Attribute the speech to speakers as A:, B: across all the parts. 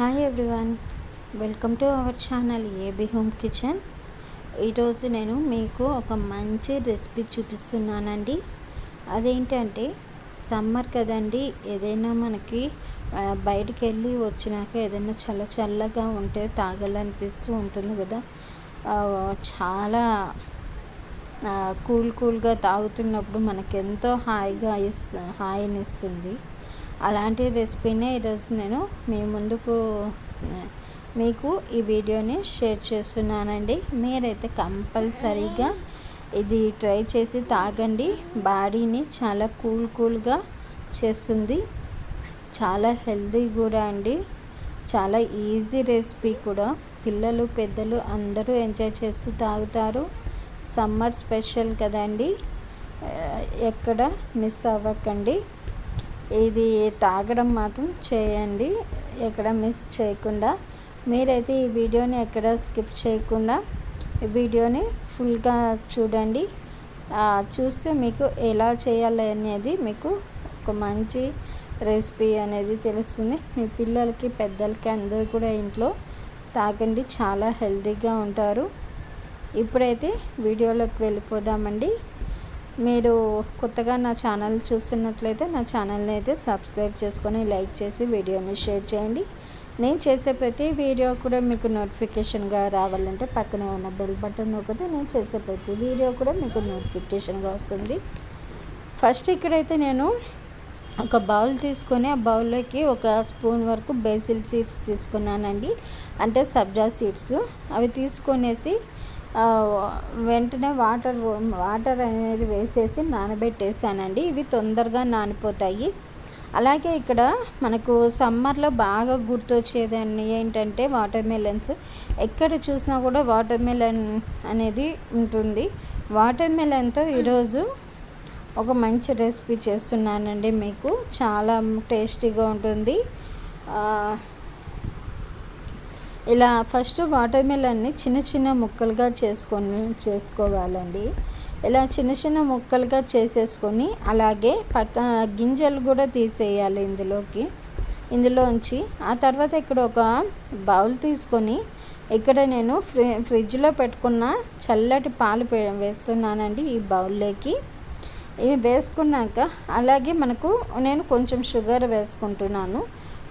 A: Hi everyone welcome to our channel AB home kitchen ఈరోజు నేను మీకు ఒక మంచి రెసిపీ చూపిస్తున్నానండి. అదేంటంటే సమ్మర్ కదండి ఏదైనా మనకి బయటికి వెళ్ళి వచ్చినాక ఏదైనా చల్ల చల్లగా ఉంటే తాగాలనిపిస్తూ ఉంటుంది కదా. చాలా కూల్ కూల్గా తాగుతున్నప్పుడు మనకెంతో ఎంతో హాయిగా ఇస్తు హాయినిస్తుంది. అలాంటి రెసిపీనే ఈరోజు నేను మీ ముందుకు మీకు ఈ వీడియోని షేర్ చేస్తున్నానండి. మీరైతే కంపల్సరీగా ఇది ట్రై చేసి తాగండి. బాడీని చాలా కూల్ కూల్గా చేస్తుంది. చాలా హెల్దీ కూడా అండి. చాలా ఈజీ రెసిపీ కూడా. పిల్లలు పెద్దలు అందరూ ఎంజాయ్ చేస్తూ తాగుతారు. సమ్మర్ స్పెషల్ కదండి. ఎక్కడ మిస్ అవ్వకండి. ఇది తాగడం మాత్రం చేయండి ఎక్కడ మిస్ చేయకుండా. మీరైతే ఈ వీడియోని ఎక్కడ స్కిప్ చేయకుండా ఈ వీడియోని ఫుల్గా చూడండి. చూస్తే మీకు ఎలా చేయాలి అనేది మీకు ఒక మంచి రెసిపీ అనేది తెలుస్తుంది. మీ పిల్లలకి పెద్దలకి అందరూ కూడా ఇంట్లో తాగండి చాలా హెల్తీగా ఉంటారు. ఇప్పుడైతే వీడియోలోకి వెళ్ళిపోదామండి. మీరు కొత్తగా నా ఛానల్ చూస్తున్నట్లయితే నా ఛానల్ని అయితే సబ్స్క్రైబ్ చేసుకొని లైక్ చేసి వీడియోని షేర్ చేయండి. నేను చేసే ప్రతి వీడియో కూడా మీకు నోటిఫికేషన్గా రావాలంటే పక్కనే ఉన్న బెల్ బటన్ నొక్కితే నేను చేసే ప్రతి వీడియో కూడా మీకు నోటిఫికేషన్గా వస్తుంది. ఫస్ట్ ఇక్కడైతే నేను ఒక బౌల్ తీసుకొని ఆ బౌల్లోకి ఒక స్పూన్ వరకు బేసిల్ సీడ్స్ తీసుకున్నానండి. అంటే సబ్జా సీడ్స్. అవి తీసుకొనేసి వెంటనే వాటర్ వాటర్ అనేది వేసేసి నానబెట్టేసానండి. ఇవి తొందరగా నానిపోతాయి. అలాగే ఇక్కడ మనకు సమ్మర్లో బాగా గుర్తొచ్చేదాన్ని ఏంటంటే వాటర్ మెలన్స్. ఎక్కడ చూసినా కూడా వాటర్ మెలన్ అనేది ఉంటుంది. వాటర్ మెలన్తో ఈరోజు ఒక మంచి రెసిపీ చేస్తున్నానండి మీకు. చాలా టేస్టీగా ఉంటుంది. ఇలా ఫస్ట్ వాటర్ మిలన్ని చిన్న చిన్న ముక్కలుగా చేసుకొని చేసుకోవాలండి. ఇలా చిన్న చిన్న ముక్కలుగా చేసేసుకొని అలాగే పక్క గింజలు కూడా తీసేయాలి ఇందులోకి. ఇందులోంచి ఆ తర్వాత ఇక్కడ ఒక బౌల్ తీసుకొని ఇక్కడ నేను ఫ్రి ఫ్రిడ్జ్లో పెట్టుకున్న చల్లటి పాలు వేస్తున్నానండి ఈ బౌల్లోకి. ఇవి వేసుకున్నాక అలాగే మనకు నేను కొంచెం షుగర్ వేసుకుంటున్నాను.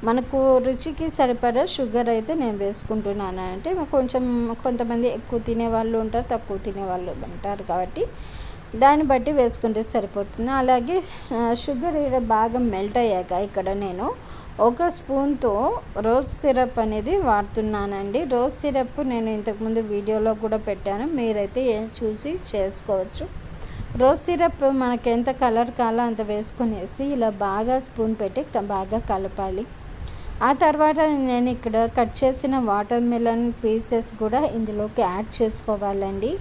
A: మనకు రుచికి సరిపడా షుగర్ అయితే నేను వేసుకుంటున్నాను అంటే కొంచెం కొంతమంది ఎక్కువ తినే వాళ్ళు ఉంటారు తక్కువ తినే వాళ్ళు ఉంటారు కాబట్టి దాన్ని బట్టి వేసుకుంటే సరిపోతుంది. అలాగే షుగర్ ఇక్కడ బాగా మెల్ట్ అయ్యాక ఇక్కడ నేను ఒక స్పూన్తో రోజ్ సిరప్ అనేది వాడుతున్నానండి. రోజ్ సిరప్ నేను ఇంతకుముందు వీడియోలో కూడా పెట్టాను. మీరైతే చూసి చేసుకోవచ్చు. రోజ్ సిరప్ మనకి ఎంత కలర్ కావాలో అంత వేసుకునేసి ఇలా బాగా స్పూన్ పెట్టి బాగా కలపాలి. ఆ తర్వాత నేను ఇక్కడ కట్ చేసిన వాటర్ మిలన్ పీసెస్ కూడా ఇందులోకి యాడ్ చేసుకోవాలండి.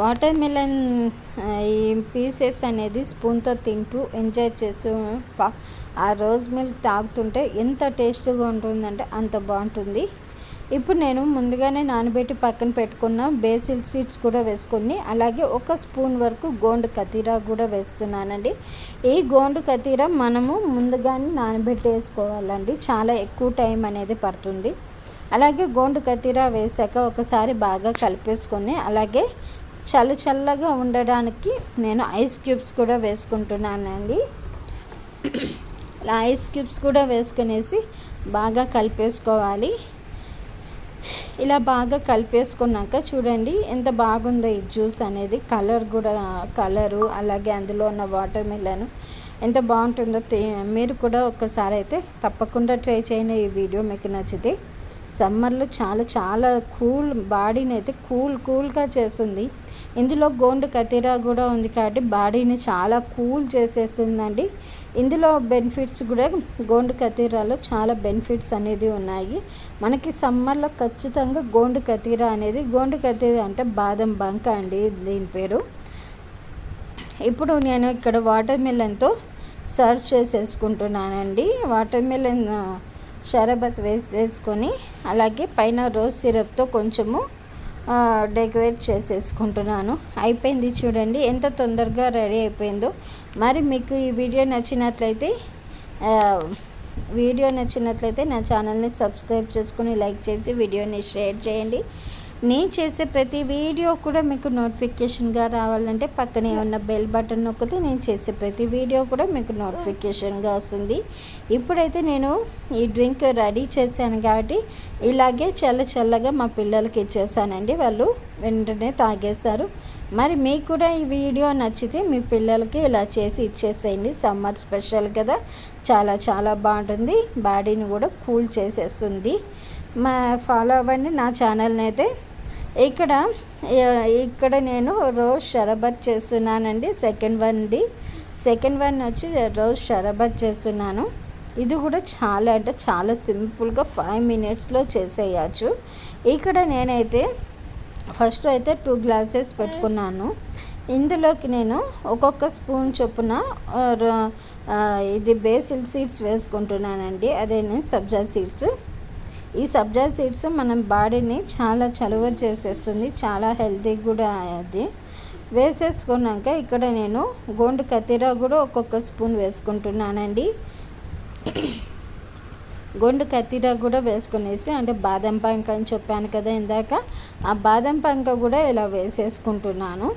A: వాటర్ మిలన్ ఈ పీసెస్ అనేది స్పూన్తో తింటూ ఎంజాయ్ చేస్తూ ఆ రోజ్ మిల్క్ తాగుతుంటే ఎంత టేస్ట్గా ఉంటుందంటే అంత బాగుంటుంది. ఇప్పుడు నేను ముందుగానే నానబెట్టి పక్కన పెట్టుకున్న బేసిల్ సీడ్స్ కూడా వేసుకొని అలాగే ఒక స్పూన్ వరకు గోండు కతీరా కూడా వేస్తున్నానండి. ఈ గోండు కతీరా మనము ముందుగానే నానబెట్టేసుకోవాలండి. చాలా ఎక్కువ టైం అనేది పడుతుంది. అలాగే గోండు కతీరా వేసాక ఒకసారి బాగా కలిపేసుకొని అలాగే చల్ల చల్లగా ఉండడానికి నేను ఐస్ క్యూబ్స్ కూడా వేసుకుంటున్నానండి. ఐస్ క్యూబ్స్ కూడా వేసుకునేసి బాగా కలిపేసుకోవాలి. ఇలా బాగా కలిపేసుకున్నాక చూడండి ఎంత బాగుందో ఈ జ్యూస్ అనేది. కలర్ కూడా కలరు అలాగే అందులో ఉన్న వాటర్ మిలన్ ఎంత బాగుంటుందో మీరు కూడా ఒక్కసారి అయితే తప్పకుండా ట్రై చేయండి ఈ వీడియో మీకు నచ్చితే. సమ్మర్లో చాలా చాలా కూల్ బాడీని అయితే కూల్ కూల్గా చేస్తుంది. ఇందులో గోండు కతీరా కూడా ఉంది కాబట్టి బాడీని చాలా కూల్ చేసేస్తుందండి. ఇందులో బెనిఫిట్స్ కూడా గోండు కతీరాలో చాలా బెనిఫిట్స్ అనేది ఉన్నాయి. మనకి సమ్మర్లో ఖచ్చితంగా గోండు కతీరా అనేది గోండు కతీరా అంటే బాదం బంక అండి దీని పేరు. ఇప్పుడు నేను ఇక్కడ వాటర్ మిలన్తో సర్వ్ చేసేసుకుంటున్నానండి. వాటర్ మిలన్ షరబత్ వేసేసుకొని అలాగే పైన రోజ్ సిరప్తో కొంచెము డెకరేట్ చేసేసుకుంటున్నాను. అయిపోయింది చూడండి. ఎంత తొందరగా రెడీ అయిపోయిందో. మరి మీకు ఈ వీడియో నచ్చినట్లయితే వీడియో నచ్చినట్లయితే నా ఛానల్ని సబ్స్క్రైబ్ చేసుకుని లైక్ చేసి వీడియోని షేర్ చేయండి. నేను చేసే ప్రతి వీడియో కూడా మీకు నోటిఫికేషన్గా రావాలంటే పక్కనే ఉన్న బెల్ బటన్ నొక్కితే నేను చేసే ప్రతి వీడియో కూడా మీకు నోటిఫికేషన్గా వస్తుంది. ఇప్పుడైతే నేను ఈ డ్రింక్ రెడీ చేశాను కాబట్టి ఇలాగే చల్ల చల్లగా మా పిల్లలకి ఇచ్చేసానండి. వాళ్ళు వెంటనే తాగేస్తారు. మరి మీకు కూడా ఈ వీడియో నచ్చితే మీ పిల్లలకి ఇలా చేసి ఇచ్చేసేయండి. సమ్మర్ స్పెషల్ కదా. చాలా చాలా బాగుంటుంది. బాడీని కూడా కూల్ చేసేస్తుంది. మా ఫాలో అవ్వండి. నా ఛానల్ని అయితే ఇక్కడ ఇక్కడ నేను రోజ్ షరబత్ చేస్తున్నానండి సెకండ్ వన్ది సెకండ్ వన్ వచ్చి రోజ్ షరబత్ చేస్తున్నాను. ఇది కూడా చాలా అంటే చాలా సింపుల్గా ఫైవ్ మినిట్స్లో చేసేయచ్చు. ఇక్కడ నేనైతే ఫస్ట్ అయితే టూ గ్లాసెస్ పెట్టుకున్నాను. ఇందులోకి నేను ఒక్కొక్క స్పూన్ చొప్పున ఇది బేసిల్ సీడ్స్ వేసుకుంటున్నానండి. అదే నేను సబ్జా సీడ్స్. ఈ సబ్జా సీడ్స్ మనం బాడీని చాలా చలువ చేసేస్తుంది చాలా హెల్తీ కూడా అది. వేసేసుకున్నాక ఇక్కడ నేను గోండు కత్తిర కూడా ఒక్కొక్క స్పూన్ వేసుకుంటున్నానండి. గొండు కత్తిరా కూడా వేసుకునేసి అంటే బాదం పంక అని చెప్పాను కదా ఇందాక ఆ బాదం పంక కూడా ఇలా వేసేసుకుంటున్నాను.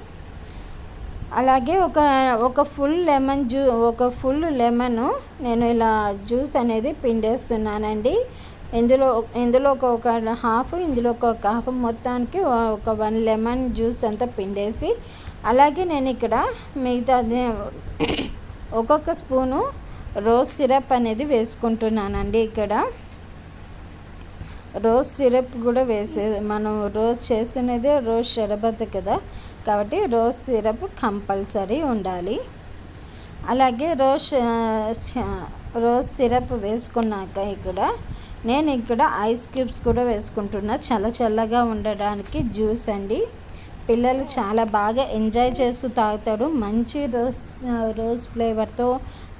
A: అలాగే ఒక ఒక ఫుల్ లెమన్ జ్యూ ఒక ఫుల్ లెమన్ నేను ఇలా జ్యూస్ అనేది పిండేస్తున్నానండి. ఇందులో ఇందులో ఒక హాఫ్ ఇందులో ఒక హాఫ్ మొత్తానికి ఒక వన్ లెమన్ జ్యూస్ అంతా పిండేసి అలాగే నేను ఇక్కడ మిగతా ఒక్కొక్క స్పూను రోజ్ సిరప్ అనేది వేసుకుంటున్నానండి ఇక్కడ. రోజ్ సిరప్ కూడా వేసే మనం రోజ్ చేసినదే రోజ్ షరబత్ కదా. కాబట్టి రోజ్ సిరప్ కంపల్సరీ ఉండాలి. అలాగే రోజ్ రోజ్ సిరప్ వేసుకున్నాక ఇక్కడ నేను ఇక్కడ ఐస్ క్యూబ్స్ కూడా వేసుకుంటున్నా. చల్ల చల్లగా ఉండడానికి జ్యూస్ అండి. పిల్లలు చాలా బాగా ఎంజాయ్ చేస్తూ తాగుతాడు మంచి రోజ్ రోజ్ ఫ్లేవర్తో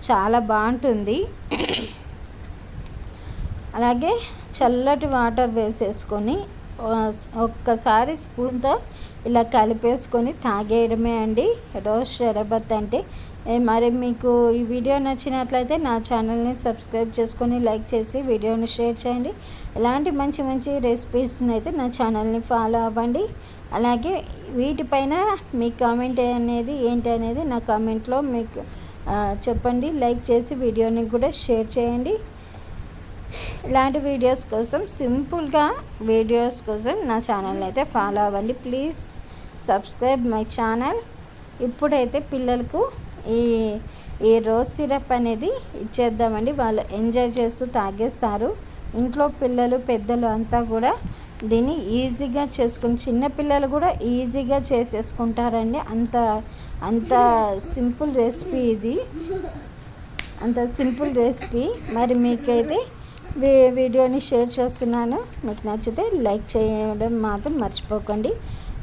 A: చాలా బాగుంటుంది. అలాగే చల్లటి వాటర్ వేసేసుకొని ఒక్కసారి స్పూన్తో ఇలా కలిపేసుకొని తాగేయడమే అండి. రోజ్ షరబత్ అంటే. మరి మీకు ఈ వీడియో నచ్చినట్లయితే నా ఛానల్ని సబ్స్క్రైబ్ చేసుకొని లైక్ చేసి వీడియోని షేర్ చేయండి. ఇలాంటి మంచి మంచి రెసిపీస్ని అయితే నా ఛానల్ని ఫాలో అవ్వండి. అలాగే వీటిపైన మీ కామెంట్ అనేది ఏంటి అనేది నా కామెంట్లో మీకు చెప్పండి. లైక్ చేసి వీడియోని కూడా షేర్ చేయండి. ఇలాంటి వీడియోస్ కోసం సింపుల్గా వీడియోస్ కోసం నా ఛానల్ని అయితే ఫాలో అవ్వండి. ప్లీజ్. సబ్స్క్రైబ్ మై ఛానల్ ఇప్పుడైతే పిల్లలకు ఈ ఈ రోజ్ సిరప్ అనేది ఇచ్చేద్దామండి. వాళ్ళు ఎంజాయ్ చేస్తూ తాగేస్తారు. ఇంట్లో పిల్లలు పెద్దలు అంతా కూడా దీన్ని ఈజీగా చేసుకుని చిన్నపిల్లలు కూడా ఈజీగా చేసేసుకుంటారండి. అంత అంత సింపుల్ రెసిపీ ఇది. అంత సింపుల్ రెసిపీ. మరి మీకైతే వీడియోని షేర్ చేస్తున్నాను. మీకు నచ్చితే లైక్ చేయడం మాత్రం మర్చిపోకండి.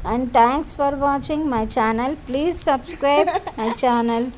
A: And thanks for watching my channel. Please subscribe my channel